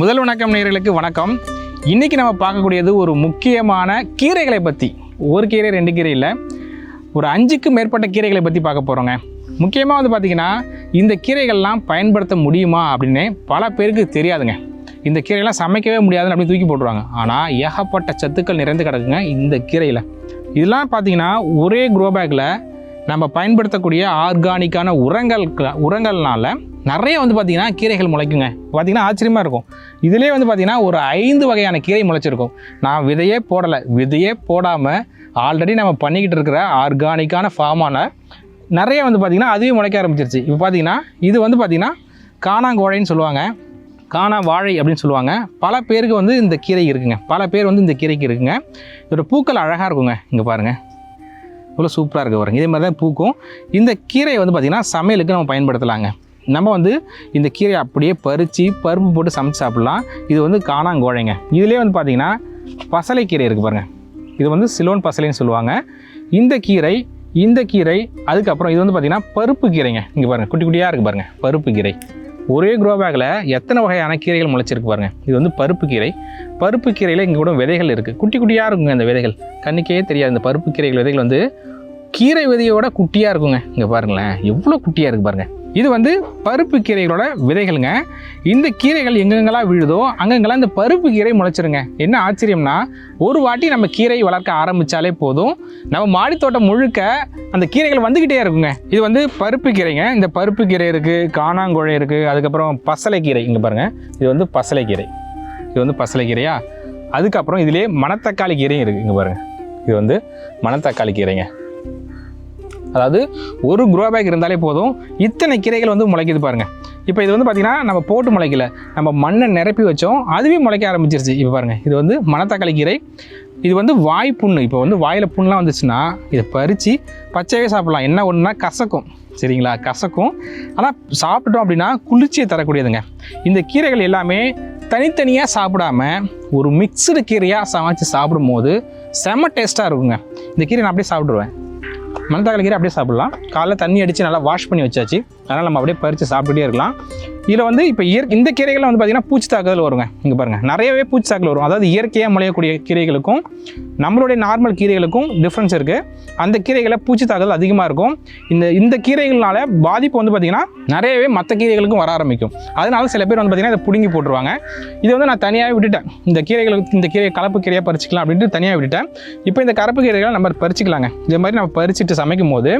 முதல் வணக்கம் நேர்களுக்கு வணக்கம். இன்றைக்கி நம்ம பார்க்கக்கூடியது ஒரு முக்கியமான கீரைகளை பற்றி ஒரு கீரை ரெண்டு கீரை இல்லை. ஒரு அஞ்சுக்கு மேற்பட்ட கீரைகளை பற்றி பார்க்க போகிறோங்க முக்கியமாக வந்து பார்த்திங்கன்னா இந்த கீரைகள்லாம் பயன்படுத்த முடியுமா அப்படின்னு பல பேருக்கு தெரியாதுங்க. இந்த கீரையெல்லாம் சமைக்கவே முடியாதுன்னு அப்படின்னு தூக்கி போட்டுருவாங்க. ஆனால் ஏகப்பட்ட சத்துக்கள் நிறைந்து கிடக்குங்க இந்த கீரையில். இதெல்லாம் பார்த்தீங்கன்னா ஒரே க்ரோ பேக்கில் நம்ம பயன்படுத்தக்கூடிய ஆர்கானிக்கான உரங்கள் உரங்கள்னால நிறைய வந்து பார்த்திங்கன்னா கீரைகள் முளைக்குங்க. பார்த்திங்கன்னா ஆச்சரியமாக இருக்கும். இதிலே வந்து பார்த்திங்கன்னா ஒரு ஐந்து வகையான கீரை முளைச்சிருக்கும். நான் விதையே போடலை. விதையே போடாமல் ஆல்ரெடி நம்ம பண்ணிக்கிட்டு இருக்கிற ஆர்கானிக்கான ஃபார்மான நிறைய வந்து பார்த்திங்கன்னா அதுவே முளைக்க ஆரம்பிச்சிருச்சு. இப்போ பார்த்திங்கன்னா இது வந்து பார்த்திங்கன்னா காணாங்கோழைன்னு சொல்லுவாங்க. காணா வாழை அப்படின்னு சொல்லுவாங்க. பல பேருக்கு வந்து இந்த கீரை இருக்குங்க. பல பேர் வந்து இந்த கீரைக்கு இருக்குங்க. இதோட பூக்கள் அழகாக இருக்குங்க. இங்கே பாருங்கள் இவ்வளோ சூப்பராக இருக்க பாருங்க. இதே மாதிரி தான் பூக்கும். இந்த கீரையை வந்து பார்த்திங்கன்னா சமையலுக்கு நம்ம பயன்படுத்தலாங்க. நம்ம வந்து இந்த கீரையை அப்படியே பறித்து பருப்பு போட்டு சமைச்சு சாப்பிட்லாம். இது வந்து காணாங்கோழைங்க. இதுலேயே வந்து பார்த்திங்கன்னா பசலைக்கீரை இருக்குது பாருங்கள் இது வந்து சிலோன் பசலைன்னு சொல்லுவாங்க. இந்த கீரை இந்த கீரை அதுக்கப்புறம் இது வந்து பார்த்திங்கன்னா பருப்பு கீரைங்க. இங்கே பாருங்கள் குட்டி குட்டியாக இருக்குது பாருங்கள் பருப்பு கீரை. ஒரே க்ரோ பேக்கில் எத்தனை வகையான கீரைகள் முளைச்சிருக்கு பாருங்கள் இது வந்து பருப்பு கீரை. பருப்பு கீரையில் இங்கே கூட விதைகள் இருக்குது குட்டி குட்டியாக இருக்குங்க அந்த விதைகள். கண்ணுக்கே தெரியாது. இந்த பருப்பு கீரைகள் விதைகள் வந்து கீரை விதையோட குட்டியாக இருக்குங்க. இங்கே பாருங்களேன். எவ்வளோ குட்டியாக இருக்குது பாருங்கள் இது வந்து பருப்பு கீரைகளோட விதைகளுங்க. இந்த கீரைகள் எங்கெங்கெல்லாம் விழுதோ அங்கங்கெல்லாம் இந்த பருப்பு கீரை முளைச்சிருங்க. என்ன ஆச்சரியம்னா ஒரு வாட்டி நம்ம கீரை வளர்க்க ஆரம்பித்தாலே போதும். நம்ம மாடித்தோட்டம் முழுக்க அந்த கீரைகள் வந்துக்கிட்டே இருக்குங்க. இது வந்து பருப்பு கீரைங்க. இந்த பருப்பு கீரை இருக்குது காணாங்குழை இருக்குது அதுக்கப்புறம் பசலைக்கீரை இங்கே பாருங்கள் இது வந்து பசலைக்கீரை இது வந்து பசலைக்கீரையா அதுக்கப்புறம் இதிலே மணத்தக்காளி கீரையும் இருக்குது இங்கே பாருங்கள் இது வந்து மணத்தக்காளி கீரைங்க. அதாவது ஒரு க்ரோ பேக் இருந்தாலே போதும். இத்தனை கீரைகள் வந்து முளைக்குது பாருங்கள் இப்போ இது வந்து பார்த்திங்கன்னா நம்ம போட்டு முளைக்கல. நம்ம மண்ணை நிரப்பி வச்சோம். அதுவே முளைக்க ஆரம்பிச்சிருச்சு. இப்போ பாருங்கள் இது வந்து மணத்தக்காளி கீரை. இது வந்து வாய் புண்ணு. இப்போ வந்து வாயில் புண்ணெலாம் வந்துச்சுன்னா இதை பறித்து பச்சையாகவே சாப்பிட்லாம். என்ன ஒன்றுனா கசக்கும். சரிங்களா? கசக்கும். ஆனால் சாப்பிட்டோம் அப்படின்னா குளிர்ச்சியை தரக்கூடியதுங்க. இந்த கீரைகள் எல்லாமே தனித்தனியாக சாப்பிடாம ஒரு மிக்சடு கீரையாக சமைச்சு சாப்பிடும்போது செம டேஸ்ட்டாக இருக்குங்க. இந்த கீரை நான் அப்படியே சாப்பிட்ருவேன் மணத்தக்காளி கீரை அப்படியே சாப்பிடலாம். காலைல தண்ணி அடித்து நல்லா வாஷ் பண்ணி வச்சாச்சு. அதனால் நம்ம அப்படியே பறித்து சாப்பிட்டுட்டே இருக்கலாம். இதில் வந்து இப்போ இயற்கை இந்த கீரைகளில் வந்து பார்த்திங்கன்னா பூச்சி தாக்குதல் வருங்க. இங்கே பாருங்கள் நிறையவே பூச்சி தாக்குதல் வரும். அதாவது இயற்கையாக முளையக்கூடிய கீரைகளுக்கும் நம்மளுடைய நார்மல் கீரைகளுக்கும் டிஃப்ரென்ஸ் இருக்குது அந்த கீரைகளை பூச்சி தாக்குதல் அதிகமாக இருக்கும். இந்த இந்த கீரைகள்னால பாதிப்பு வந்து பார்த்திங்கன்னா நிறையவே மற்ற கீரைகளுக்கும் வர ஆரம்பிக்கும். அதனால சில பேர் வந்து பார்த்திங்கன்னா இதை பிடுங்கி போட்டுருவாங்க. இது வந்து நான் தனியாகவே விட்டுட்டேன். இந்த கீரைகளுக்கு இந்த கீரை கலப்பு கீரையாக பறிச்சிக்கலாம் அப்படின்ட்டு தனியாக விட்டுட்டேன். இப்போ இந்த கரப்பு கீரைகளை நம்ம பறிச்சிக்கலாங்க. இதே மாதிரி நம்ம பறிச்சுட்டு சமைக்கும் போது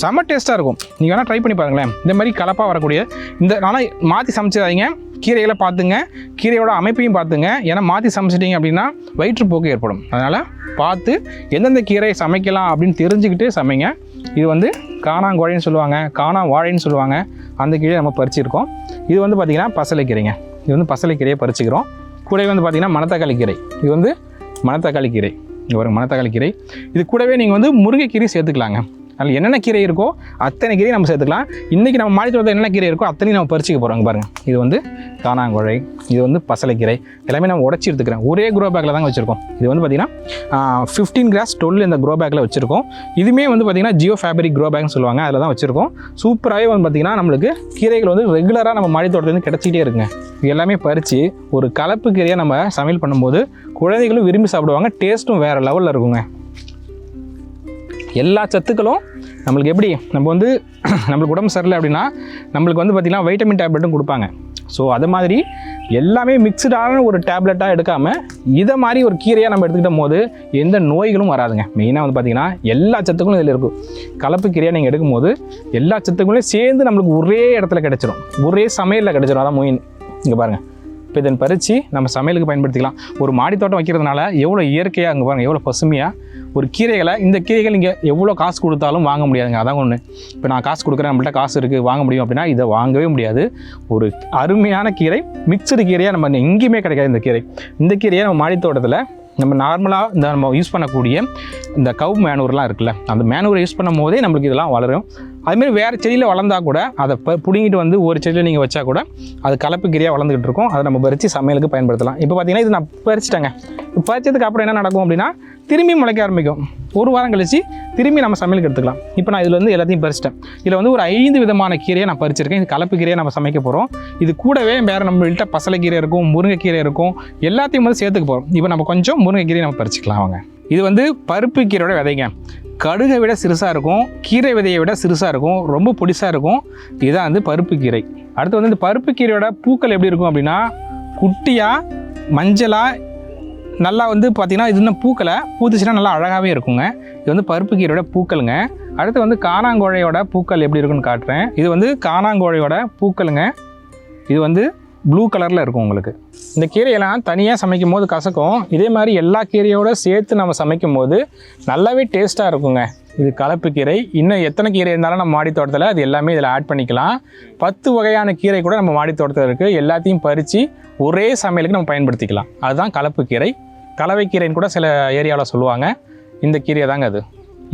செம்ம டேஸ்ட்டாக இருக்கும். நீங்கள் வேணால் ட்ரை பண்ணி பாருங்களேன். இந்த மாதிரி கலப்பாக வரக்கூடிய இந்த ஆனால் மாற்றி சமைச்சிடாதீங்க. கீரைகளை பார்த்துங்க. கீரையோட அமைப்பையும் பார்த்துங்க. ஏன்னா மாற்றி சமைச்சிட்டிங்க அப்படின்னா வயிற்றுப்போக்கு ஏற்படும். அதனால் பார்த்து எந்தெந்த கீரை சமைக்கலாம் அப்படின்னு தெரிஞ்சுக்கிட்டு சமைங்க. இது வந்து காணாங்கோழைன்னு சொல்லுவாங்க காணா வாழைன்னு சொல்லுவாங்க. அந்த கீரையை நம்ம பறிச்சிருக்கோம். இது வந்து பார்த்திங்கன்னா பசலைக்கீரைங்க. இது வந்து பசலைக்கீரையை பறிச்சுக்கிறோம். கூடவே வந்து பார்த்திங்கன்னா மணத்தக்காளி கீரை. இது வந்து மணத்தக்காளி கீரை. இங்கே வரும் மணத்தக்காளி கீரை. இது கூடவே நீங்கள் வந்து முருங்கைக்கீரை சேர்த்துக்கலாங்க. அதனால் என்னென்ன கீரை இருக்கோ அத்தனை கீரை நம்ம சேர்த்துக்கலாம். இன்றைக்கி நம்ம மாடி தோட்டத்தில் என்னென்ன கீரை இருக்கோ அத்தனையும் நம்ம பறிச்சுக்க போகிறோங்க பாருங்கள் இது வந்து காணாங்குழை இது வந்து பசலைக்கீரை எல்லாமே நம்ம உடச்சி எடுத்துக்கிறேன். ஒரே க்ரோ பேக்கில் தாங்க வச்சுருக்கோம். இது வந்து பார்த்திங்கன்னா ஃபிஃப்டீன் கிராஸ் டுவெல் இந்த க்ரோ பேக்கில் வச்சுருக்கோம். இதுவுமே வந்து பார்த்திங்கன்னா ஜியோ ஃபேப்ரிக் க்ரோ பேக்னு சொல்லுவாங்க. அதில் தான் வச்சுருக்கோம். சூப்பராகவே வந்து பார்த்திங்கன்னா நம்மளுக்கு கீரைகள் வந்து ரெகுலராக நம்ம மாடி தோட்டத்துலேருந்து கிடச்சிட்டே இருக்குங்க. இது எல்லாமே பறித்து ஒரு கலப்பு கீரையாக நம்ம சமையல் பண்ணும்போது குழந்தைகளும் விரும்பி சாப்பிடுவாங்க. டேஸ்ட்டும் வேறு லெவலில் இருக்குங்க. எல்லா சத்துக்களும் நம்மளுக்கு எப்படி நம்ம வந்து நம்மளுக்கு உடம்பு சரியில்லை அப்படின்னா நம்மளுக்கு வந்து பார்த்திங்கன்னா வைட்டமின் டேப்லெட்டும் கொடுப்பாங்க. ஸோ அது மாதிரி எல்லாமே மிக்சடான ஒரு டேப்லெட்டாக எடுக்காமல் இதை மாதிரி ஒரு கீரையாக நம்ம எடுத்துக்கிட்ட போது எந்த நோய்களும் வராதுங்க. மெயினாக வந்து பார்த்திங்கன்னா எல்லா சத்துக்களும் இதில் இருக்கும். கலப்பு கீரையாக நீங்கள் எடுக்கும்போது எல்லா சத்துக்களையும் சேர்ந்து நம்மளுக்கு ஒரே இடத்துல கிடச்சிரும். ஒரே சமையலில் கிடச்சிரும். அதான் மொயின் இங்கே பாருங்கள் இப்போ இதன் பறித்து நம்ம சமையலுக்கு பயன்படுத்திக்கலாம். ஒரு மாடி தோட்டம் வைக்கிறதுனால எவ்வளோ இயற்கையாக அங்கே பாருங்கள் எவ்வளோ பசுமையாக ஒரு கீரைகளை இந்த கீரைகள் நீங்கள் எவ்வளோ காசு கொடுத்தாலும் வாங்க முடியாதுங்க. அதான் ஒன்று இப்போ நான் காசு கொடுக்குறேன் நம்மள்ட்ட காசு இருக்குது வாங்க முடியும் அப்படின்னா இதை வாங்கவே முடியாது. ஒரு அருமையான கீரை மிக்சடு கீரையாக நம்ம எங்கேயுமே கிடைக்காது இந்த கீரை. இந்த கீரையை நம்ம மாடித்தோட்டத்தில் நம்ம நார்மலாக இந்த நம்ம யூஸ் பண்ணக்கூடிய இந்த கவ் மேனூர்லாம் இருக்குல்ல அந்த மேனூரை யூஸ் பண்ணும் போதே நம்மளுக்கு இதெல்லாம் வளரும். அதுமாரி வேறு செடியில் வளர்ந்தா கூட அதை இப்போ பிடுங்கிட்டு வந்து ஒரு செடியில் நீங்கள் வச்சா கூட அது கலப்பு கீரையாக வளர்ந்துக்கிட்டு இருக்கும். அதை நம்ம பறித்து சமையலுக்கு பயன்படுத்தலாம். இப்போ பார்த்தீங்கன்னா இது நான் பறிச்சிட்டேங்க. பறிச்சதுக்கு அப்புறம் என்ன நடக்கும் அப்படின்னா திரும்பி முளைக்க ஆரம்பிக்கும். ஒரு வாரம் கழித்து திரும்பி நம்ம சமையலுக்கு எடுத்துக்கலாம். இப்போ நான் இதில் வந்து எல்லாத்தையும் பறிச்சிட்டேன். இதில் வந்து ஒரு ஐந்து விதமான கீரையை நான் பறிச்சிருக்கேன். இது கலப்பு கீரையை நம்ம சமைக்க போகிறோம் இது கூடவே வேறு நம்மள்கிட்ட பசலைக்கீரை இருக்கும் முருங்கைக்கீரை இருக்கும் எல்லாத்தையும் வந்து சேர்த்துக்க போகிறோம் இப்போ நம்ம கொஞ்சம் முருங்கைக்கீரையை நம்ம பறிச்சுக்கலாம் வாங்க. இது வந்து பருப்பு கீரையோட விதைங்க. கடுகை விட சிறுசாக இருக்கும் கீரை விதையை விட சிறுசாக இருக்கும் ரொம்ப பொடிசாக இருக்கும். இதுதான் வந்து பருப்பு கீரை. அடுத்து வந்து இந்த பருப்பு கீரையோட பூக்கள் எப்படி இருக்கும் அப்படின்னா குட்டியாக மஞ்சளாக நல்லா வந்து பார்த்திங்கன்னா இது இன்னும் பூக்களை பூத்துச்சுன்னா நல்லா அழகாகவே இருக்குங்க. இது வந்து பருப்பு கீரையோட பூக்களுங்க. அடுத்து வந்து காணாங்கோழையோட பூக்கள் எப்படி இருக்குன்னு காட்டுறேன். இது வந்து காணாங்கோழையோட பூக்களுங்க. இது வந்து ப்ளூ கலரில் இருக்கும் உங்களுக்கு. இந்த கீரையெல்லாம் தனியாக சமைக்கும் போது கசக்கும். இதே மாதிரி எல்லா கீரையோடு சேர்த்து நம்ம சமைக்கும் போது நல்லாவே டேஸ்ட்டாக இருக்குங்க. இது கலப்பு கீரை. இன்னும் எத்தனை கீரை இருந்தாலும் நம்ம மாடி தோட்டத்தில் அது எல்லாமே இதில் ஆட் பண்ணிக்கலாம். பத்து வகையான கீரை கூட நம்ம மாடி தோட்டத்தில் இருக்குது எல்லாத்தையும் பறித்து ஒரே சமையலுக்கு நம்ம பயன்படுத்திக்கலாம். அதுதான் கலப்பு கீரை. கலவை கீரைன்னு கூட சில ஏரியாவில் சொல்லுவாங்க. இந்த கீரை தாங்க அது.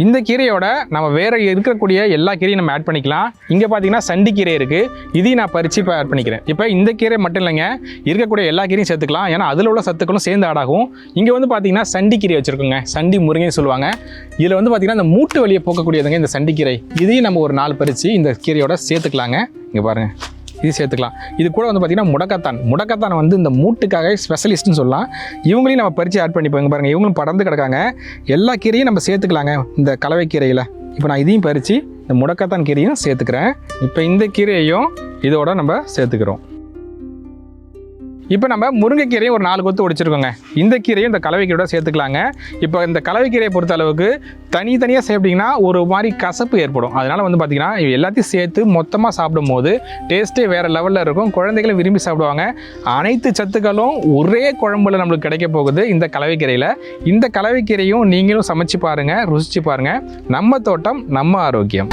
இந்த கீரையோட நம்ம வேறு இருக்கக்கூடிய எல்லா கீரையும் நம்ம ஆட் பண்ணிக்கலாம். இங்கே பார்த்தீங்கன்னா சண்டி கீரை இருக்குது இதையும் நான் பறித்து இப்போ ஆட் பண்ணிக்கிறேன். இப்போ இந்த கீரை மட்டும் இல்லைங்க. இருக்கக்கூடிய எல்லா கீரையும் சேர்த்துக்கலாம். ஏன்னா அதில் உள்ள சத்துக்களும் சேர்ந்து ஆடாகும் இங்கே வந்து பார்த்தீங்கன்னா சண்டி கீரை வச்சுருக்கோங்க. சண்டி முருங்கைன்னு சொல்லுவாங்க. இதில் வந்து பார்த்தீங்கன்னா இந்த மூட்டு வலியை போக்கக்கூடியதுங்க இந்த சண்டி கீரை. இதையும் நம்ம ஒரு நாள் பறித்து இந்த கீரையோட சேர்த்துக்கலாங்க. இங்கே பாருங்கள் இது சேர்த்துக்கலாம். இது கூட வந்து பார்த்திங்கன்னா முடக்கத்தான். முடக்கத்தான் வந்து இந்த மூட்டுக்காக ஸ்பெஷலிஸ்ட்னு சொல்லலாம். இவங்களையும் நம்ம பறித்து ஆட் பண்ணிப்போங்க பாருங்கள் இவங்களும் படர்ந்து கிடக்காங்க. எல்லா கீரையும் நம்ம சேர்த்துக்கலாங்க இந்த கலவை கீரையில். இப்போ நான் இதையும் பறித்து இந்த முடக்கத்தான் கீரையும் சேர்த்துக்கிறேன். இப்போ இந்த கீரையையும் இதோட நம்ம சேர்த்துக்கிறோம். இப்போ நம்ம முருங்கைக்கீரையும் ஒரு நாலு கொத்து ஒடிச்சிருக்கோங்க. இந்த கீரையும் இந்த கலவைக்கீரையோட சேர்த்துக்கலாங்க. இப்போ இந்த கலவைக்கீரையை பொறுத்த அளவுக்கு தனித்தனியாக சாப்பிட்டிங்கன்னா ஒரு மாதிரி கசப்பு ஏற்படும். அதனால் வந்து பார்த்திங்கன்னா இது எல்லாத்தையும் சேர்த்து மொத்தமாக சாப்பிடும் போது டேஸ்ட்டே வேறு லெவலில் இருக்கும். குழந்தைகளும் விரும்பி சாப்பிடுவாங்க. அனைத்து சத்துக்களும் ஒரே குழம்புல நம்மளுக்கு கிடைக்க போகுது இந்த கலவைக்கீரையில். இந்த கலவைக்கீரையும் நீங்களும் சமைச்சு பாருங்கள் ருசிச்சு பாருங்கள் நம்ம தோட்டம் நம்ம ஆரோக்கியம்.